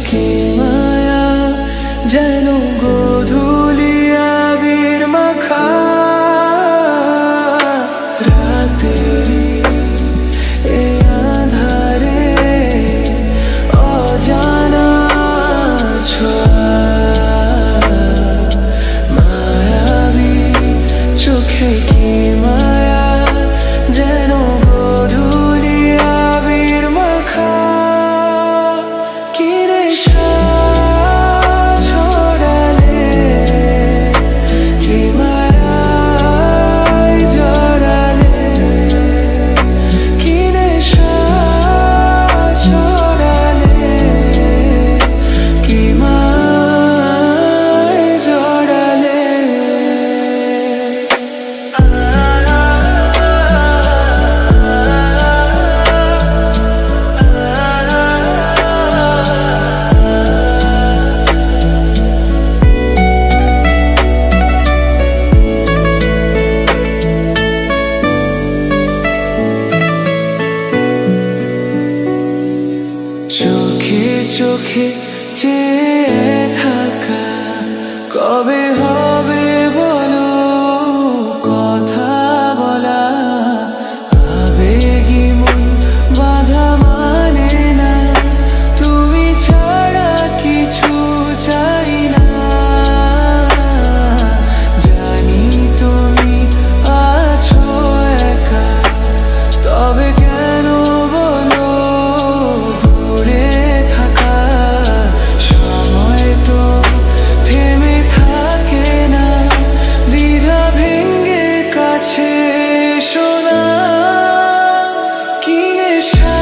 কি মায়া যেন গোধুলিয়া চোখে চেয়ে থাকা। কবে হবে wish I